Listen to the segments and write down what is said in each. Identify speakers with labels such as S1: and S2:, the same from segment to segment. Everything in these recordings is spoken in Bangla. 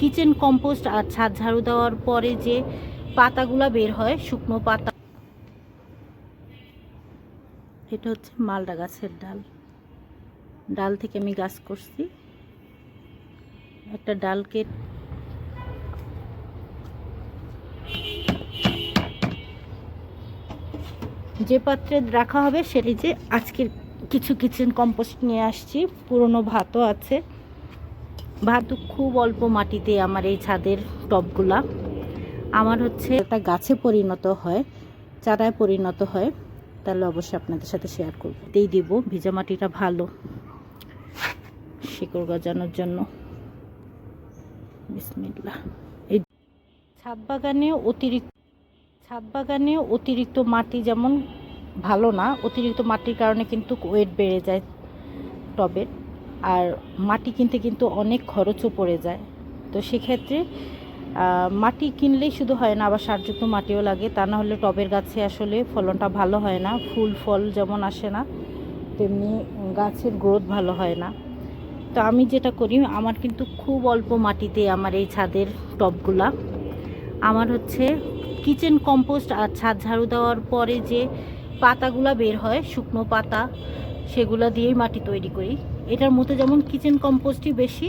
S1: কিচেন কম্পোস্ট আর ছাদ ঝাড়ু দেওয়ার পরে যে পাতাগুলা বের হয়, শুকনো পাতা। এটা হচ্ছে মালডা গাছের ডাল। ডাল থেকে আমি গাছ করছি। একটা ডালকে যে পাত্রে রাখা হবে, সেটি যে আজকের কিছু কিচেন কম্পোস্ট নিয়ে আসছি। পুরনো ভাতও আছে। ভাত খুব অল্প মাটিতে আমার এই ছাদের টবগুলা। আমার হচ্ছে একটা গাছে পরিণত হয়, চারায় পরিণত হয়। তাহলে অবশ্যই আপনাদের সাথে শেয়ার করব। তেই দিব, ভিজা মাটিটা ভালো। শিকড় গজানোর জন্য। বিসমিল্লা এই ছাদ বাগানে অতিরিক্ত, ছাদ বাগানে অতিরিক্ত মাটি যেমন ভালো না, অতিরিক্ত মাটির কারণে কিন্তু ওয়েট বেড়ে যায় টবের। আর মাটি কিনতে কিন্তু অনেক খরচও পড়ে যায়। তো সেক্ষেত্রে মাটি কিনলেই শুধু হয় না, আবার সারযুক্ত মাটিও লাগে। তা না হলে টবের গাছে আসলে ফলনটা ভালো হয় না, ফুল, ফল যেমন আসে না, তেমনি গাছের গ্রোথ ভালো হয় না। তো আমি যেটা করি, আমার কিন্তু খুব অল্প মাটিতে আমার এই ছাদের টবগুলা। আমার হচ্ছে কিচেন কম্পোস্ট আর ছাদ ঝাড়ু দেওয়ার পরে যে পাতাগুলা বের হয়, শুকনো পাতা, সেগুলো দিয়েই মাটি তৈরি করি। এটার মধ্যে যেমন কিচেন কম্পোস্টই বেশি,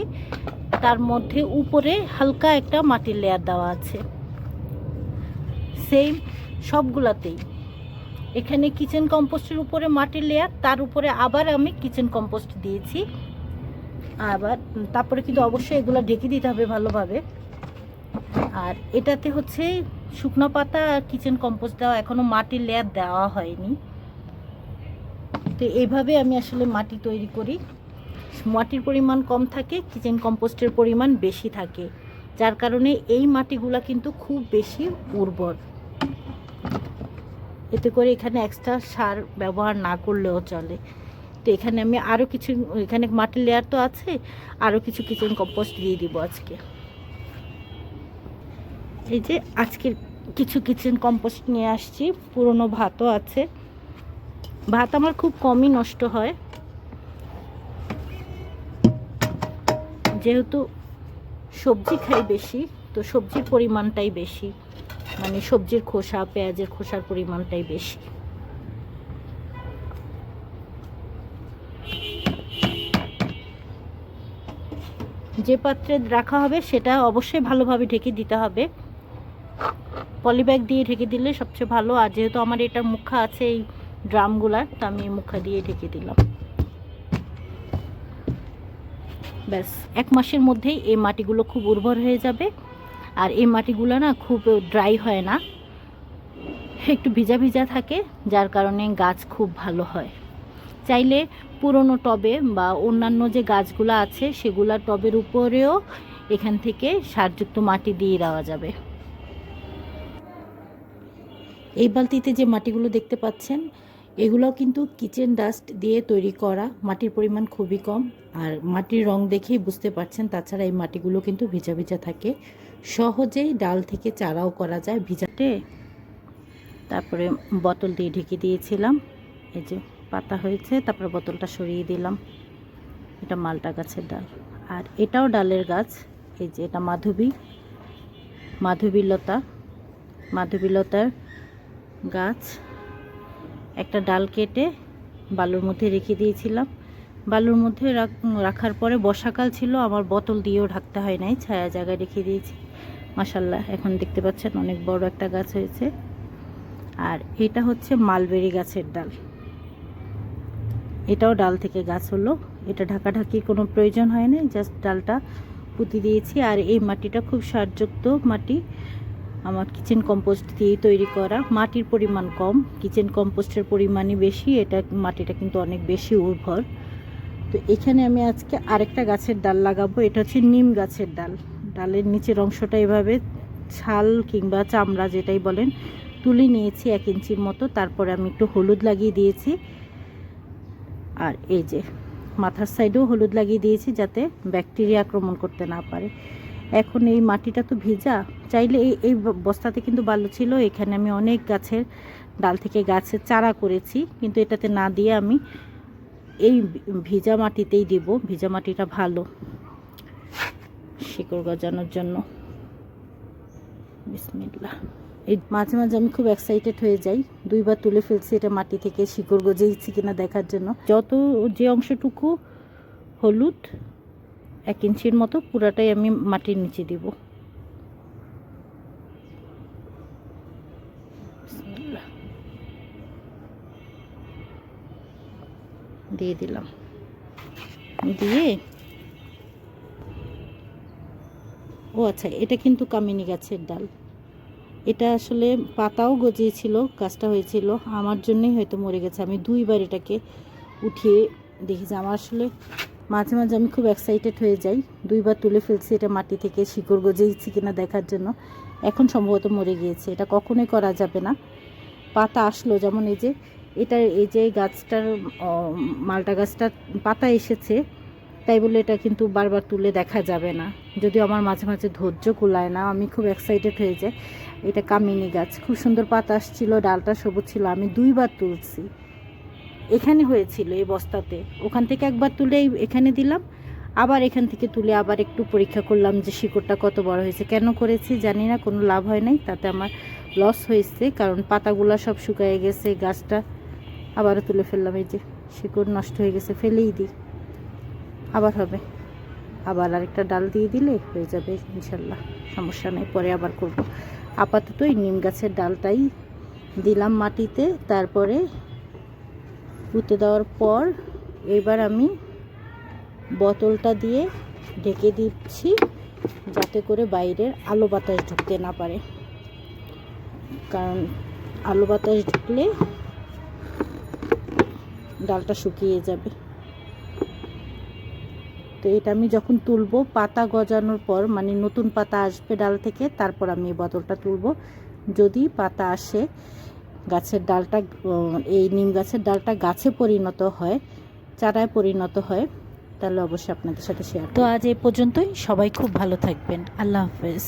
S1: তার মধ্যে উপরে হালকা একটা মাটির লেয়ার দেওয়া আছে। সেম সবগুলাতেই। এখানে কিচেন কম্পোস্টের উপরে মাটির লেয়ার তার উপরে আবার আমি কিচেন কম্পোস্ট দিয়েছি। আবার তারপরে কিন্তু অবশ্যই এগুলো ঢেকে দিতে হবে ভালোভাবে। আর এটাতে হচ্ছে শুকনো পাতা আর কিচেন কম্পোস্ট দেওয়া এখনও মাটির লেয়ার দেওয়া হয়নি। তো এইভাবে আমি আসলে মাটি তৈরি করি। মাটির পরিমাণ কম থাকে কিচেন কম্পোস্টের পরিমাণ বেশি থাকে, যার কারণে এই মাটিগুলা কিন্তু খুব বেশি উর্বর। এতে করে এখানে এক্সট্রা সার ব্যবহার না করলেও চলে। তো এখানে আমি আরও কিছু, এখানে মাটির লেয়ার তো আছে আরও কিছু কিচেন কম্পোস্ট দিয়ে দিব আজকে। এই যে আজকের কিছু কিচেন কম্পোস্ট নিয়ে আসছি, পুরনো ভাতও আছে। ভাত আমার খুব কমই নষ্ট হয়। যেহেতু সবজি খাই বেশি, তো সবজির পরিমাণটাই বেশি। মানে সবজির খোসা, পেঁয়াজের খোসার পরিমাণটাই বেশি। যে পাত্রে রাখা হবে সেটা অবশ্যই ভালোভাবে ঢেকে দিতে হবে। পলিব্যাগ দিয়ে ঢেকে দিলে সবচেয়ে ভালো। আর যেহেতু আমার এটার মুখা আছে এই ড্রামগুলার, তো আমি মুখা দিয়ে ঢেকে দিলাম। ব্যাস, এক মাসের মধ্যেই এই মাটিগুলো খুব উর্বর হয়ে যাবে। আর এই মাটিগুলো না খুব ড্রাই হয় না। একটু ভিজা ভিজা থাকে, যার কারণে গাছ খুব ভালো হয়। চাইলে পুরনো টবে বা অন্যান্য যে গাছগুলো আছে, সেগুলা টবের উপরেও এখান থেকে সারযুক্ত মাটি দিয়ে দেওয়া যাবে। এই বালতিতে যে মাটিগুলো দেখতে পাচ্ছেন এগুলো কিন্তু কিচেন ডাস্ট দিয়ে তৈরি করা। মাটির পরিমাণ খুবই কম আর মাটির রং দেখেই বুঝতে পারছেন, তাছাড়া এই মাটিগুলো কিন্তু ভিজা ভিজা থাকে। সহজেই ডাল থেকে চারাও করা যায় ভিজাতে তারপরে বোতল দিয়ে ঢেকে দিয়েছিলাম। এই যে পাতা হয়েছে, তারপরে বোতলটা সরিয়ে দিলাম। এটা মালটা গাছের ডাল। আর এটাও ডালের গাছ। এই যে এটা মাধবী। মাধবীলতা। মাধবীলতার গাছ। একটা ডাল কেটে বালুর মধ্যে রেখে দিয়েছিলাম। বালুর মধ্যে রাখার পরে বর্ষাকাল ছিল আমার বোতল দিয়েও ঢাকতে হয় নাই, ছায়া জায়গায় রেখে দিয়েছি। মাসাল্লাহ এখন দেখতে পাচ্ছেন অনেক বড় একটা গাছ হয়েছে। আর এটা হচ্ছে মালবেরি গাছের ডাল। এটাও ডাল থেকে গাছ হলো। এটা ঢাকাঢাকির কোনো প্রয়োজন হয় না জাস্ট ডালটা পুঁতি দিয়েছি। আর এই মাটিটা খুব সারযুক্ত মাটি। আমার কিচেন কম্পোস্ট দিয়ে তৈরি করা। মাটির পরিমাণ কম কিচেন কম্পোস্টের পরিমাণই বেশি, এটা মাটিটা কিন্তু অনেক বেশি উর্বর। তো এখানে আমি আজকে আরেকটা গাছের ডাল লাগাবো, এটা হচ্ছে নিম গাছের ডাল। ডালের নিচের অংশটা এভাবে ছাল কিংবা চামড়া যেটাই বলেন, তুলে নিয়েছি এক ইঞ্চির মতো, তারপরে আমি একটু হলুদ লাগিয়ে দিয়েছি। আর এই যে, মাথার সাইডেও হলুদ লাগিয়ে দিয়েছি যাতে ব্যাকটেরিয়া আক্রমণ করতে না পারে। এখন এই মাটিটা তো ভেজা। চাইলে এই এই বস্তাতে কিন্তু বালু ছিল, এখানে আমি অনেক গাছের ডাল থেকে গাছের চারা করেছি, কিন্তু এটাতে না দিয়ে আমি এই ভিজা মাটিতেই দেব, ভিজা মাটিটা ভালো শিকড় গজানোর জন্য। বিসমিল্লাহ। এই মাঝে মাঝে আমি খুব এক্সাইটেড হয়ে যাই, দুইবার তুলে ফেলছি এটা মাটি থেকে শিকড় গজেইছি কিনা দেখার জন্য। যত যে অংশটুকু হলুদ এক ইঞ্চির মতো পুরাটাই আমি মাটির নিচে দিব। দিয়ে দিলাম। দিয়ে ও আচ্ছা এটা কিন্তু কামিনী গাছের ডাল। এটা আসলে পাতাও গজিয়েছিল, গাছটা হয়েছিল। আমার জন্যই হয়তো মরে গেছে। আমি দুইবার এটাকে উঠিয়ে দেখেছি আমার আসলে মাঝে মাঝে আমি খুব এক্সাইটেড হয়ে যাই। দুইবার তুলে ফেলছি এটা মাটি থেকে, শিকড় গজিয়েছি কিনা দেখার জন্য। এখন সম্ভবত মরে গিয়েছে, এটা কখনোই করা যাবে না। পাতা আসলো, যেমন এই যে, এটা এই যে গাছটার মালটা গাছটার পাতা এসেছে, তাই বলে এটা কিন্তু বারবার তুলে দেখা যাবে না। যদিও আমার মাঝে মাঝে ধৈর্য কুলায় না, আমি খুব এক্সাইটেড হয়ে যাই। এটা কামিনী গাছ, খুব সুন্দর পাতা আসছিল, ডালটা সবুজ ছিল, আমি দুইবার তুলছি। এখানে হয়েছিল এই বস্তাতে। ওখান থেকে একবার তুলে এখানে দিলাম। আবার এখান থেকে তুলে আবার একটু পরীক্ষা করলাম যে শিকড়টা কত বড় হয়েছে। কেন করেছি জানি না, কোনো লাভ হয় নাই। তাতে আমার লস হয়েছে, কারণ পাতাগুলো সব শুকিয়ে গেছে, গাছটা আবারও তুলে ফেললাম। এই যে শিকড় নষ্ট হয়ে গেছে, ফেলেই দিই। আবার হবে। আবার আরেকটা ডাল দিয়ে দিলে হয়ে যাবে ইনশাল্লাহ সমস্যা নেই, পরে আবার করব। আপাতত এই নিম গাছের ডালটাই দিলাম মাটিতে। তারপরে পুঁতে দেওয়ার পর এবার আমি বোতলটা দিয়ে ঢেকে দিচ্ছি যাতে করে বাইরের আলো বাতাস ঢুকতে না পারে। কারণ আলো বাতাস ঢুকলে ডালটা শুকিয়ে যাবে। তো এটা আমি যখন তুলবো, পাতা গজানোর পর মানে নতুন পাতা আসবে ডাল থেকে, তারপর আমি এই বোতলটা তুলবো। যদি পাতা আসে গাছের ডালটা এই নিম গাছের ডালটা গাছে পরিণত হয়, চারায় পরিণত হয়, তাহলে অবশ্যই আপনাদের সাথে শেয়ার তো আজ এই পর্যন্তই। সবাই খুব ভালো থাকবেন। আল্লাহ হাফেজ।